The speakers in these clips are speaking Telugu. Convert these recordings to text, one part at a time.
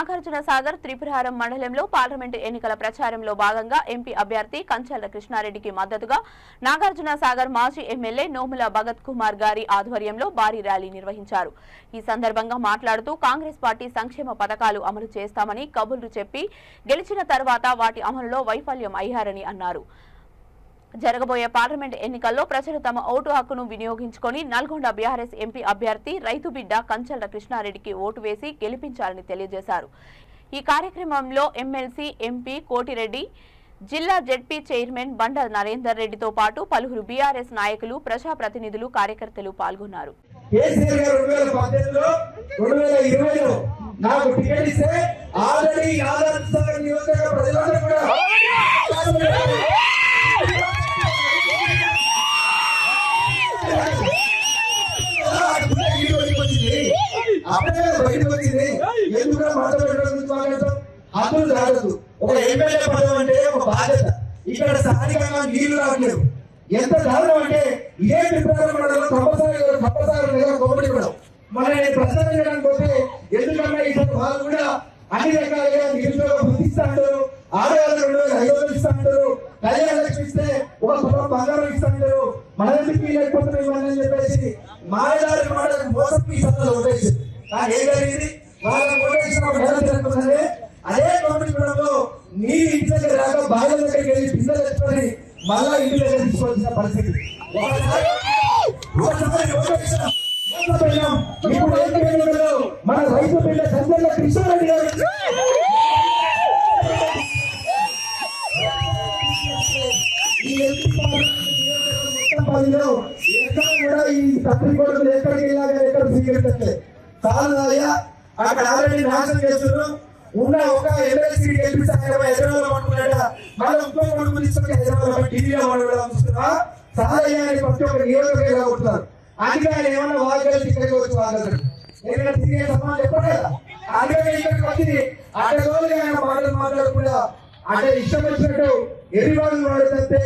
నాగార్జున సాగర్ త్రిపురహారం మండలంలో పార్లమెంటు ఎన్నికల ప్రచారంలో భాగంగా ఎంపీ అభ్యర్థి కంచాల కృష్ణారెడ్డికి మద్దతుగా నాగార్జున సాగర్ మాజీ ఎమ్మెల్యే నోముల భగత్ కుమార్ గారి ఆధ్వర్యంలో భారీ ర్యాలీ నిర్వహించారు. ఈ సందర్భంగా మాట్లాడుతూ కాంగ్రెస్ పార్టీ సంక్షేమ పథకాలు అమలు చేస్తామని కబుర్లు చెప్పి గెలిచిన తర్వాత వాటి అమలులో వైఫల్యం అయ్యారని అన్నారు. జరగబోయే పార్లమెంట్ ఎన్నికల్లో ప్రజలు తమ ఓటు హక్కును వినియోగించుకొని నల్గొండ బీఆర్ఎస్ ఎంపీ అభ్యర్థి రైతు బిడ్డ కంచల కృష్ణారెడ్డికి ఓటు వేసి గెలిపించాలని తెలియజేశారు. ఈ కార్యక్రమంలో ఎమ్మెల్సీ ఎంపీ కోటిరెడ్డి జిల్లా జెడ్పీ చైర్మన్ బండ నరేందర్ రెడ్డితో పాటు పలువురు బీఆర్ఎస్ నాయకులు ప్రజాప్రతినిధులు కార్యకర్తలు పాల్గొన్నారు. నాకు టికెట్ ఇస్తే ఆల్రెడీ బయటకు వచ్చింది ఎందుకు మాట్లాడడం మాట్లాడటం హద్దులు దాటదు ఒక ఎమ్మెల్యే పదం అంటే ఒక బాధ్యత. ఇక్కడ స్థానికంగా నీళ్ళు రావట్లేదు. ఎంత దారుణం అంటే ఇదే విప్లవం మండలం తప్పసారి తప్పసారి కోమటి కూడా మరి నేను ప్రశ్న చేయడానికి పోతే ఎందుకన్నా ఇటువంటి వాళ్ళు కూడా అన్ని రకాలుగా నిరుద్యోగ గుర్తిస్తాడు ఆడవాళ్ళు రెండు వేల ఐదు వందలు ఇస్తాడు కళ్యాణ లక్ష్మి ఇస్తే ఒక పొలం బంగారం ఇస్తాడు మన ఎందుకు లేకపోతే చెప్పేసి మాయదారి మాటలకు మోసం ఈ సందర్భంలో ఉండేసి నాకు ఏం జరిగింది వాళ్ళ కొట్టేసిన ఒక నెల జరుగుతుంది అదే కోమటి గూడెంలో నీ ఇంటి దగ్గర రాక బాగా దగ్గరికి వెళ్ళి పిల్లలు తెచ్చుకొని మళ్ళా ఇంటి దగ్గర తీసుకోవాల్సిన పరిస్థితి. మన రైతు బిడ్డ చంద్రన్న కృష్ణారెడ్డి గారు. ఈ ఎంపీ ఎక్కడ కూడా ఈ తప్పిడి కొడుకులు ఎక్కడికి వెళ్ళాలి ఎక్కడ స్వీకరించట్లేదు కాదయ్యా అక్కడ ఆల్రెడీ నాశనం చేస్తున్నారు. ఉన్న ఒక ఎమ్మెల్సీ గెలిపిస్తే ఆయన హైదరాబాద్ పట్టుకున్నాడ మళ్ళీ ఇంకో కొడుకు తీసుకొని హైదరాబాద్ టీవీలో పట్టుకోవడం చూస్తున్నా చాలయ్యా అని ప్రతి ఒక్క నియోజకవర్గం కొడుతున్నారు. అందుకే ఏమన్నా వాళ్ళు ఇక్కడికి వచ్చి వాళ్ళు నేను తిరిగే సమాజం చెప్పండి కదా? ఇక్కడికి వచ్చి అడ్డగోలుగా ఆయన మాటలు మాట్లాడకుండా అంటే ఇష్టం వచ్చినట్టు ఎన్ని రోజులు వాడుతుంటే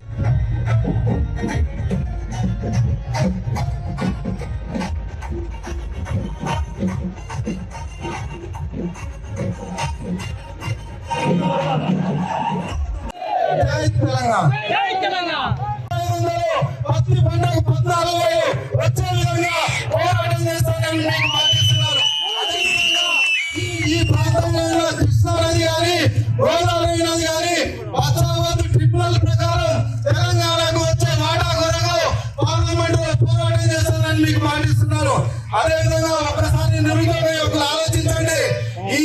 పత్రి పండుగ పద్నాలుగు వచ్చే విధంగా పోరాటం చేస్తానని మీకు పాటిస్తున్నారు అదేవిధంగా ఒకసారి నిరుద్యోగ యొక్క ఆలోచించండి. ఈ